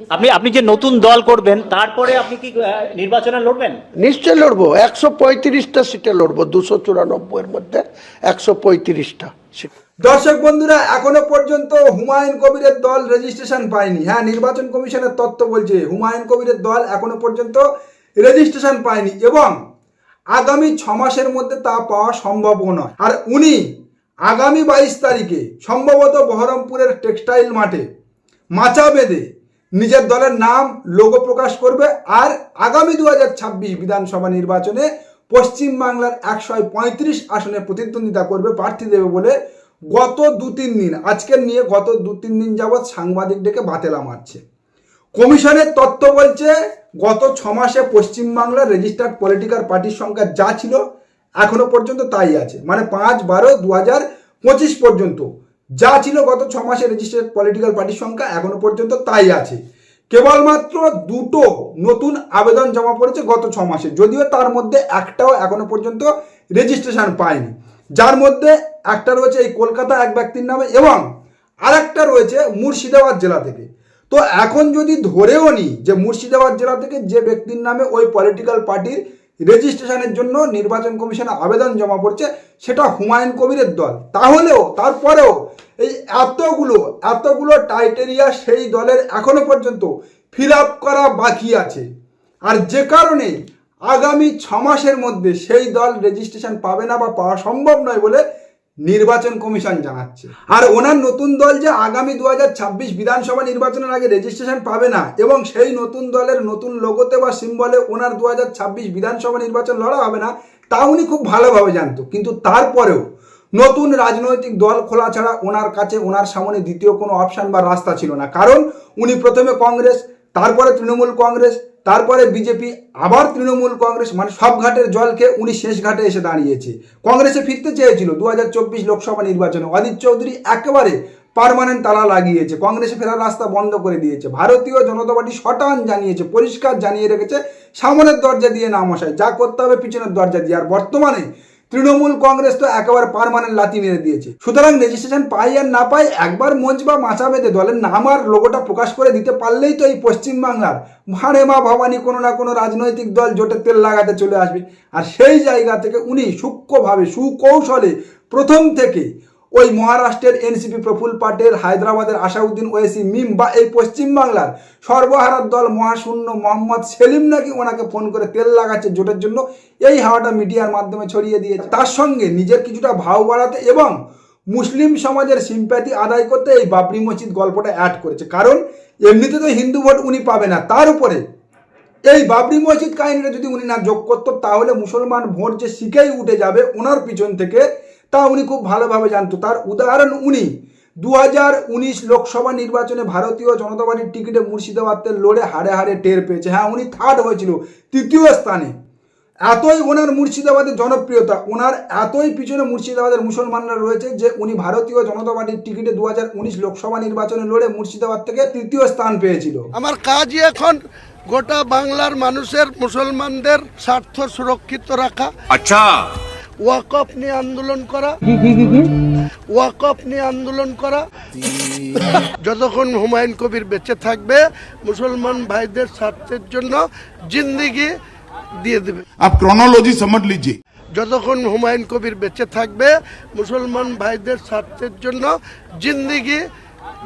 আপনি আপনি যে নতুন দল করবেন তারপরে আপনি কি নির্বাচনে লড়বেন? নিশ্চয় লড়বো। একশো পঁয়ত্রিশটা সিটে লড়বো দুশো চুরানব্বইয়ের মধ্যে একশো পঁয়ত্রিশটা সিট। দর্শক বন্ধুরা এখনও পর্যন্ত হুমায়ুন কবিরের দল রেজিস্ট্রেশন পায়নি। হ্যাঁ নির্বাচন কমিশনের তত্ত্ব বলছে হুমায়ুন কবিরের দল এখনও পর্যন্ত রেজিস্ট্রেশন পায়নি এবং আগামী ছ মাসের মধ্যে তা পাওয়া সম্ভব নয়। আর উনি আগামী বাইশ তারিখে সম্ভবত বহরমপুরের টেক্সটাইল মাঠে মাচা বেঁধে নিজের দলের নাম লোগো প্রকাশ করবে আর আগামী দু হাজার ছাব্বিশ বিধানসভা নির্বাচনে পশ্চিমবাংলার একশো পঁয়ত্রিশ আসনে প্রতিদ্বন্দ্বিতা করবে প্রার্থী দেবে বলে গত দু তিন দিন, আজকের নিয়ে গত দু তিন দিন যাবৎ সাংবাদিক ডেকে বাতেলা মারছে। কমিশনের তথ্য বলছে, গত ছ মাসে পশ্চিমবাংলার রেজিস্টার্ড পলিটিক্যাল পার্টির সংখ্যা যা ছিল এখনও পর্যন্ত তাই আছে। মানে পাঁচ বারো দু হাজার পঁচিশ পর্যন্ত যা ছিল গত ছ মাসে রেজিস্টার্ড পলিটিক্যাল পার্টির সংখ্যা, এখনও পর্যন্ত তাই আছে। কেবলমাত্র দুটো নতুন আবেদন জমা পড়েছে গত ছ মাসে, যদিও তার মধ্যে একটাও এখনও পর্যন্ত রেজিস্ট্রেশন পায়নি। যার মধ্যে একটা রয়েছে এই কলকাতা এক ব্যক্তির নামে এবং আরেকটা রয়েছে মুর্শিদাবাদ জেলা থেকে। তো এখন যদি ধরেও নিই যে মুর্শিদাবাদ জেলা থেকে যে ব্যক্তির নামে ওই পলিটিক্যাল পার্টির রেজিস্ট্রেশনের জন্য নির্বাচন কমিশনে আবেদন জমা পড়ছে, সেটা হুমায়ুন কবিরের দল। তাহলেও, তারপরেও এই এতগুলো এতগুলো টাইটেরিয়া সেই দলের এখনও পর্যন্ত ফিল করা বাকি আছে। আর যে কারণে আগামী ছ মাসের মধ্যে সেই দল রেজিস্ট্রেশন পাবে না বা পাওয়া সম্ভব নয় বলে নির্বাচন কমিশন জানাচ্ছে। আর ওনার নতুন দল যে আগামী দু হাজার ছাব্বিশ বিধানসভা নির্বাচনের আগে রেজিস্ট্রেশন পাবে না, এবং সেই নতুন দলের নতুন লোগোতে বা সিম্বলে ওনার দু হাজার ছাব্বিশ বিধানসভা নির্বাচন লড়া হবে না, তা উনি খুব ভালোভাবে জানতো। কিন্তু তারপরেও নতুন রাজনৈতিক দল খোলা ছাড়া ওনার কাছে, ওনার সামনে দ্বিতীয় কোনো অপশন বা রাস্তা ছিল না। কারণ উনি প্রথমে কংগ্রেস তারপরে তৃণমূল কংগ্রেস, তারপরে বিজেপি, আবার তৃণমূল কংগ্রেস মানে সব ঘাটের জলকে উনি শেষ ঘাটে এসে দাঁড়িয়েছে। কংগ্রেসে ফিরতে চেয়েছিল দু হাজার চব্বিশ লোকসভা নির্বাচনে। অদিত চৌধুরী একেবারে পার্মানেন্ট তালা লাগিয়েছে, কংগ্রেসে ফেরার রাস্তা বন্ধ করে দিয়েছে। ভারতীয় জনতা পার্টি শটান জানিয়েছে, পরিষ্কার জানিয়ে রেখেছে, সামনের দরজা দিয়ে নাম মশাই যা করতে হবে পিছনের দরজা দিয়ে। আর বর্তমানে তৃণমূল কংগ্রেস তো একেবারে পারমানেন্ট লাতি মেরে দিয়েছে। সুতরাং রেজিস্ট্রেশন পাই আর না পাই একবার মঞ্চ বা মাছা বেঁধে দলের নাম আর লোগোটা প্রকাশ করে দিতে পারলেই তো এই পশ্চিমবাংলার ভাড়ে মা ভবানী কোনো না কোনো রাজনৈতিক দল জোটে তেল লাগাতে চলে আসবে। আর সেই জায়গা থেকে উনি সূক্ষ্মভাবে, সুকৌশলে প্রথম থেকে ওই মহারাষ্ট্রের এনসিপি প্রফুল পাটেল, হায়দ্রাবাদের আসাউদ্দিন ওয়েসি মিম বা এই পশ্চিমবাংলার সর্বহারার দল মহাশূন্য মোহাম্মদ সেলিম নাকি ওনাকে ফোন করে তেল লাগাচ্ছে জোটের জন্য, এই হাওয়াটা মিডিয়ার মাধ্যমে ছড়িয়ে দিয়েছে। তার সঙ্গে নিজের কিছুটা ভাও বাড়াতে এবং মুসলিম সমাজের সিম্প্যাথি আদায় করতে এই বাবরি মসজিদ গল্পটা অ্যাড করেছে। কারণ এমনিতে তো হিন্দু ভোট উনি পাবে না, তার উপরে এই বাবরি মসজিদ কাহিনীটা যদি উনি না যোগ করতো, তাহলে মুসলমান ভোট যে শিখেই উঠে যাবে ওনার পিছন থেকে তা উনি খুব ভালোভাবে জানতো। তার উদাহরণ উনি দু হাজার উনিশ লোকসভা নির্বাচনে ভারতীয় জনতা পার্টির টিকিটে মুর্শিদাবাদের লড়ে হারে হারে টের পেয়েছে। হ্যাঁ উনি থার্ড হয়েছিল তৃতীয় স্থানে। এতই ওনার মুর্শিদাবাদের জনপ্রিয়তা ওনার এতই পিছনে মুর্শিদাবাদের মুসলমানরা রয়েছে যে উনি ভারতীয় জনতা পার্টির টিকিটে দু হাজার উনিশ লোকসভা নির্বাচনে লড়ে মুর্শিদাবাদ থেকে তৃতীয় স্থান পেয়েছিল। আমার কাজ এখন গোটা বাংলার মানুষের মুসলমানদের স্বার্থ সুরক্ষিত রাখা। আচ্ছা। ওয়াকফ নিয়ে আন্দোলন করা। ওয়াকফ নিয়ে আন্দোলন করা। যতক্ষণ হুমায়ুন কবির বেঁচে থাকবে মুসলমান ভাইদের স্বার্থের জন্য জিন্দিগি দিয়ে দেবে। আপ ক্রনোলজি সমঝ লিজিয়ে যতক্ষণ হুমায়ুন কবির বেঁচে থাকবে মুসলমান ভাইদের স্বার্থের জন্য জিন্দিগি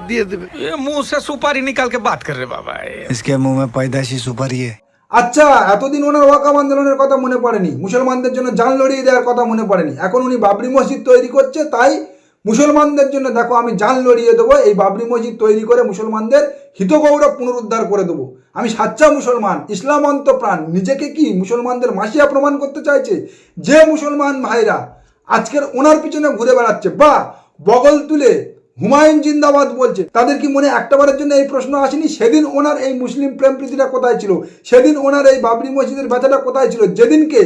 দিয়ে দেবে। মুহ সে সুপারি নিকালকে বাত কর রে বাবা ইসকে মুহ মে পয়দাশি সুপারি হ্যায় আচ্ছা এতদিন ওনার ওয়াকাম আন্দোলনের কথা মনে পড়েনি। মুসলমানদের জন্য জান লড়িয়ে দেওয়ার কথা মনে পড়েনি। এখন উনি বাবরি মসজিদ তৈরি করছে, তাই মুসলমানদের জন্য দেখো আমি জান লড়িয়ে দেবো, এই বাবরি মসজিদ তৈরি করে মুসলমানদের হিতগৌরব পুনরুদ্ধার করে দেবো। আমি সাচ্চা মুসলমান, ইসলাম অন্ত প্রাণ নিজেকে কি মুসলমানদের মাসিয়া প্রমাণ করতে চাইছে? যে মুসলমান ভাইরা আজকের ওনার পিছনে ঘুরে বেড়াচ্ছে, বা বগল তুলে হুমায়ুন জিন্দাবাদ বলছে, তাদের কি মনে একটাবারের জন্য এই প্রশ্ন আসেনি? সেদিন ওনার এই মুসলিম প্রেম প্রীতিটা কোথায় ছিল? সেদিন ওনার এই বাবরি মসজিদের ব্যথাটা কোথায় ছিল? যেদিনকে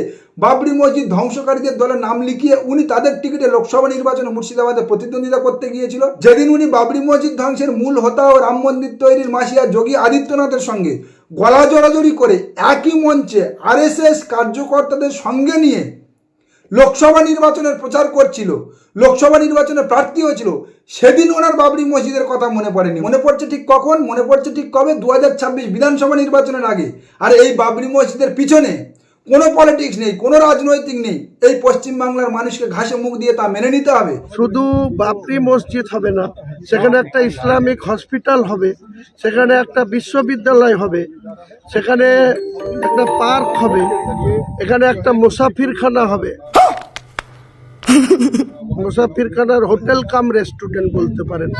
বাবরি মসজিদ ধ্বংসকারীদের দলে নাম লিখিয়ে উনি তাদের টিকিটে লোকসভা নির্বাচনে মুর্শিদাবাদে প্রতিদ্বন্দ্বিতা করতে গিয়েছিল, যেদিন উনি বাবরি মসজিদ ধ্বংসের মূল হোতা ও রাম মন্দির তৈরির মাসিয়া যোগী আদিত্যনাথের সঙ্গে গলা জড়াজড়ি করে একই মঞ্চে আরএসএস কার্যকর্তাদের সঙ্গে নিয়ে লোকসভা নির্বাচনের প্রচার করছিল, লোকসভা নির্বাচনে প্রার্থী হয়েছিল, সেদিন ওনার বাবরি মসজিদের কথা মনে পড়েনি। মনে পড়ছে ঠিক কখন? মনে পড়ছে ঠিক কবে? দু হাজার ছাব্বিশ বিধানসভা নির্বাচনের আগে। আর এই বাবরি মসজিদের পিছনে কোনো পলিটিক্স নেই কোনো রাজনৈতিক নেই। এই পশ্চিম বাংলার মানুষকে ঘাসে মুখ দিয়ে তা মেনে নিতে হবে। শুধু বাপরি মসজিদ হবে না সেখানে একটা ইসলামিক হসপিটাল হবে সেখানে একটা বিশ্ববিদ্যালয় হবে সেখানে একটা পার্ক হবে এখানে একটা মুসাফিরখানা হবে। মুসাফিরখানার হোটেল কাম রেস্টুরেন্ট বলতে পারেন।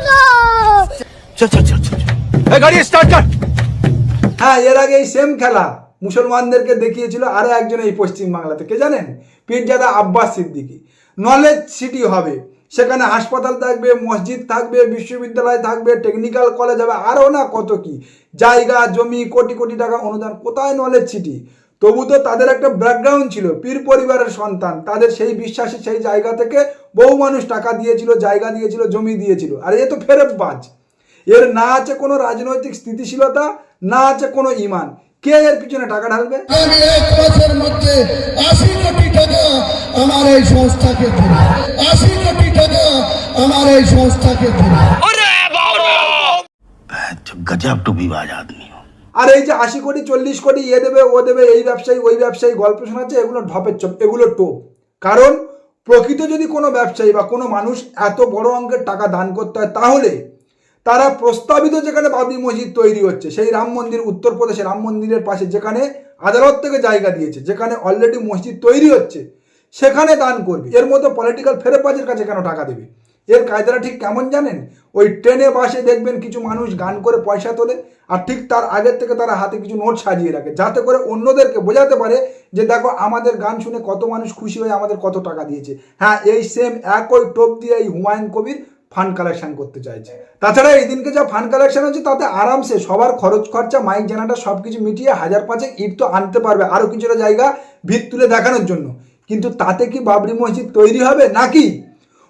হ্যাঁ এর আগে এই সেম খেলা। মুসলমানদেরকে দেখিয়েছিল আরও একজন এই পশ্চিম বাংলাতে কে জানেন? পীরজাদা আব্বাস সিদ্দিকী। নলেজ সিটি হবে। সেখানে হাসপাতাল থাকবে, মসজিদ থাকবে, বিশ্ববিদ্যালয় থাকবে টেকনিক্যাল কলেজ হবে আরও না কত কি। জায়গা, জমি, কোটি কোটি টাকা অনুদান, কোথায় নলেজ সিটি তবু তো তাদের একটা ব্যাকগ্রাউন্ড ছিল, পীর পরিবারের সন্তান। তাদের সেই বিশ্বাসী সেই জায়গা থেকে বহু মানুষ টাকা দিয়েছিল, জায়গা দিয়েছিল, জমি দিয়েছিল। আর এ তো ফেরত বাজ এর না আছে কোনো রাজনৈতিক স্থিতিশীলতা, না আছে কোনো ইমান। কে এর পিছনে টাকা ঢালবে? আমি এক মধ্যে আশি কোটি টাকা আমার এই সংস্থাকে আশি কোটি টাকা আমার এই সংস্থাকে আর এই যে আশি কোটি চল্লিশ কোটি এ দেবে ও দেবে এই ব্যবসায়ী ওই ব্যবসায়ী গল্প শোনাচ্ছে এগুলো ঢপের চপ এগুলো টোপ। কারণ প্রকৃত যদি কোনো ব্যবসায়ী বা কোনো মানুষ এত বড় অঙ্কের টাকা দান করতে হয় তাহলে তারা প্রস্তাবিত যেখানে বাবরি মসজিদ তৈরি হচ্ছে, সেই রাম মন্দির উত্তরপ্রদেশে রাম মন্দিরের পাশে যেখানে আদালত থেকে জায়গা দিয়েছে, যেখানে অলরেডি মসজিদ তৈরি হচ্ছে, সেখানে দান করবে। এর মতো পলিটিক্যাল ফেরবাজের কাছে কেন টাকা দেবে? এর কায়দাটা ঠিক কেমন জানেন? ওই ট্রেনে, বাসে দেখবেন কিছু মানুষ গান করে পয়সা তোলে, আর ঠিক তার আগের থেকে তারা হাতে কিছু নোট সাজিয়ে রাখে, যাতে করে অন্যদেরকে বোঝাতে পারে যে দেখো আমাদের গান শুনে কত মানুষ খুশি হয়ে আমাদের কত টাকা দিয়েছে। হ্যাঁ এই সেম একই টোপ দিয়ে এই হুমায়ুন কবির ফান্ড কালেকশন করতে চাইছে। তাছাড়া এই দিনকে যা ফান্ড কালেকশন হচ্ছে, তাতে আরামসে সবার খরচ, খরচা মাইক জানাটা সব কিছু মিটিয়ে হাজার পাঁচেক ইট তো আনতে পারবে আরও কিছুটা জায়গা ভিত তুলে দেখানোর জন্য। কিন্তু তাতে কি বাবরি মসজিদ তৈরি হবে নাকি?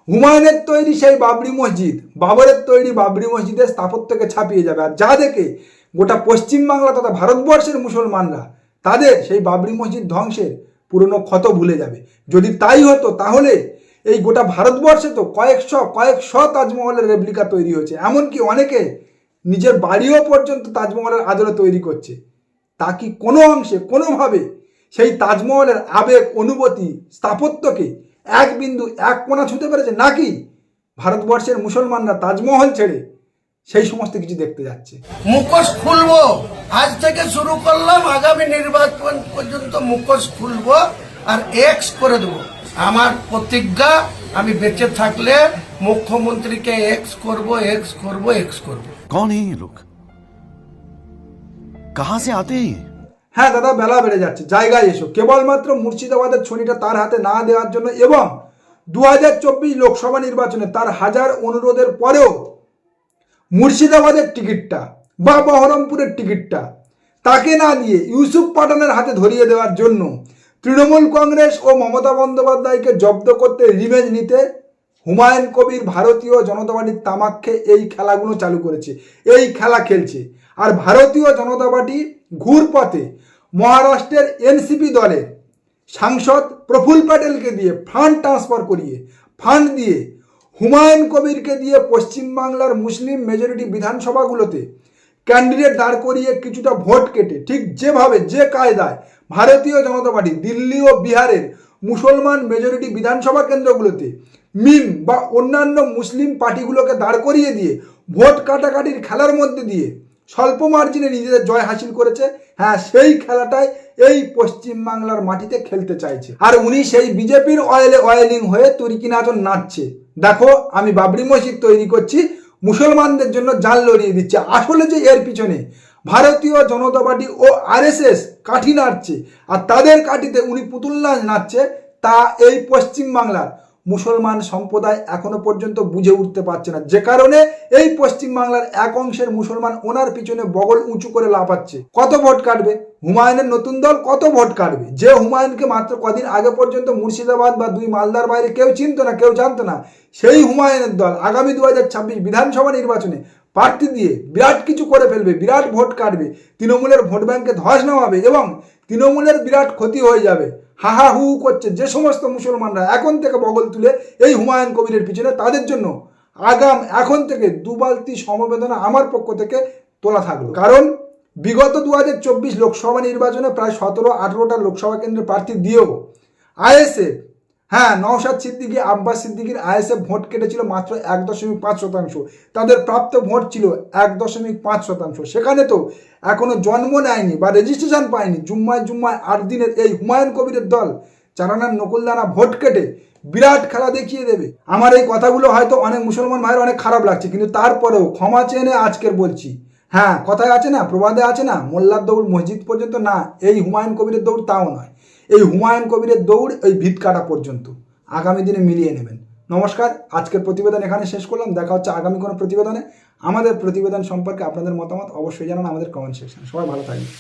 হুমায়ুনের তৈরি সেই বাবরি মসজিদ, বাবরের তৈরি বাবরি মসজিদের স্থাপত্যকে ছাপিয়ে যাবে। আর যা দেখে গোটা পশ্চিমবাংলা তথা ভারতবর্ষের মুসলমানরা, তাদের সেই বাবরি মসজিদ ধ্বংসের পুরনো ক্ষত ভুলে যাবে। যদি তাই হতো, তাহলে এই গোটা ভারতবর্ষে তো কয়েকশো কয়েকশো তাজমহলের রেপ্লিকা তৈরি হয়েছে। এমনকি অনেকে নিজের বাড়িও পর্যন্ত তাজমহলের আদলে তৈরি করছে। তা কি কোনো অংশে, কোনোভাবে সেই তাজমহলের আবেগ, অনুভূতি, স্থাপত্যকে এক বিন্দু, এক কোণা ছুঁতে পেরেছে? নাকি ভারতবর্ষের মুসলমানরা তাজমহল ছেড়ে সেই সমস্ত কিছু দেখতে যাচ্ছে? মুখোশ খুলবো। আজ থেকে শুরু করলাম। আগামী নির্বাচন পর্যন্ত মুখোশ খুলবো আর এক্স করে দেবো। আমার প্রতিজ্ঞা আমি বেঁচে থাকলে মুখ্যমন্ত্রীকে এক্স করব এক্স করব এক্স করব। কোন এই লোক কাহা সে আতে হ্যাঁ দাদা বেলা বেড়ে যাচ্ছে। জায়গায় এসো। কেবলমাত্র মুর্শিদাবাদের ছনিটা তার হাতে না দেওয়ার জন্য এবং দু হাজার চব্বিশ লোকসভা নির্বাচনে তার হাজার অনুরোধের পরেও মুর্শিদাবাদের টিকিটটা বা বহরমপুরের টিকিটটা তাকে না দিয়ে ইউসুফ পাঠানের হাতে ধরিয়ে দেওয়ার জন্য তৃণমূল কংগ্রেস ও মমতা বন্দ্যোপাধ্যায়কে জব্দ করতে রিভেঞ্জ নিতে হুমায়ুন কবির ভারতীয় জনতা পার্টির তামাক এই খেলাগুলো চালু করেছে, এই খেলা খেলছে। আর ভারতীয় জনতা পার্টি ঘুরপথে মহারাষ্ট্রের এনসিপি দলে সাংসদ প্রফুল প্যাটেলকে দিয়ে ফান্ড ট্রান্সফার করিয়ে ফান্ড দিয়ে হুমায়ুন কবিরকে দিয়ে পশ্চিমবাংলার মুসলিম মেজরিটি বিধানসভাগুলোতে ক্যান্ডিডেট দাঁড় করিয়ে কিছুটা ভোট কেটে, ঠিক যেভাবে, যে কায়দায় ভারতীয় জনতা পার্টি, দিল্লি ও বিহারের মুসলমান মেজরিটি বিধানসভা কেন্দ্রগুলোতে মিম বা অন্যান্য মুসলিম পার্টিগুলোকে দাঁড় করিয়ে দিয়ে ভোট কাটাকাটির খেলার মধ্যে দিয়ে স্বল্প মার্জিনে নিজেদের জয় হাসিল করেছে। হ্যাঁ সেই খেলাটাই এই পশ্চিম বাংলার মাটিতে খেলতে চাইছে। আর উনি সেই বিজেপির অয়েলে অয়েলিং হয়ে তুর্কি নাচন নাচছে। দেখো, আমি বাবরি মসজিদ তৈরি করছি, মুসলমানদের জন্য জাল লড়িয়ে দিচ্ছে। আসলে যে এর পিছনে ভারতীয় জনতা পার্টি ও আরএসএস কাঠি নাড়ছে। আর তাদের কাঠিতে উনি পুতুল নাচ নাচছে, তা এই পশ্চিম বাংলার মুসলমান সম্প্রদায় এখনও পর্যন্ত বুঝে উঠতে পারছে না। যে কারণে এই পশ্চিম বাংলার এক অংশের মুসলমান ওনার পিছনে বগল উঁচু করে লাফাচ্ছে। কত ভোট কাটবে? হুমায়ুনের নতুন দল কত ভোট কাটবে? যে হুমায়ুনকে মাত্র কদিন আগে পর্যন্ত মুর্শিদাবাদ বা দুই মালদার বাইরে কেউ চিনতো না, কেউ জানতো না, সেই হুমায়ুনের দল আগামী দুই হাজার বিধানসভা নির্বাচনে প্রার্থী দিয়ে বিরাট কিছু করে ফেলবে, বিরাট ভোট কাটবে, তৃণমূলের ভোট ব্যাংকে ধস নামাবে এবং তৃণমূলের বিরাট ক্ষতি হয়ে যাবে। হাহা হু করছে যে সমস্ত মুসলমানরা এখন থেকে বগল তুলে এই হুমায়ুন কবিরের পিছনে তাদের জন্য আগাম এখন থেকে দুবালতি সমবেদনা আমার পক্ষ থেকে তোলা থাকল। কারণ বিগত দু হাজার চব্বিশ লোকসভা নির্বাচনে প্রায় সতেরো আঠেরোটা লোকসভা কেন্দ্রের প্রার্থী দিয়েও আইএসএফ হ্যাঁ নওশাদ সিদ্দিকী, আব্বাস সিদ্দিকীর আইএসএফ ভোট কেটেছিল মাত্র এক দশমিক পাঁচ শতাংশ। তাদের প্রাপ্ত ভোট ছিল এক দশমিক পাঁচ শতাংশ। সেখানে তো এখনও জন্ম নেয়নি বা রেজিস্ট্রেশন পায়নি। জুম্মায় জুম্মায় আট দিনের এই হুমায়ুন কবিরের দল। চারানার নকুলদানা ভোট কেটে বিরাট খেলা দেখিয়ে দেবে। আমার এই কথাগুলো হয়তো অনেক মুসলমান ভাইয়ের অনেক খারাপ লাগছে, কিন্তু তারপরেও ক্ষমা চেয়ে আজকের বলছি। হ্যাঁ কথায় আছে না, প্রবাদে আছে না, মোল্লার দৌড় মসজিদ পর্যন্ত না, এই হুমায়ুন কবিরের দৌড় তাও নয়। এই হুমায়ুন কবিরের দৌড় এই ভিত কাটা পর্যন্ত। আগামী দিনে মিলিয়ে নেবেন। নমস্কার, আজকের প্রতিবেদন এখানে শেষ করলাম। দেখা হচ্ছে আগামী কোনো প্রতিবেদনে। আমাদের প্রতিবেদন সম্পর্কে আপনাদের মতামত অবশ্যই জানান আমাদের কমেন্ট সেকশনে সবাই ভালো থাকবেন।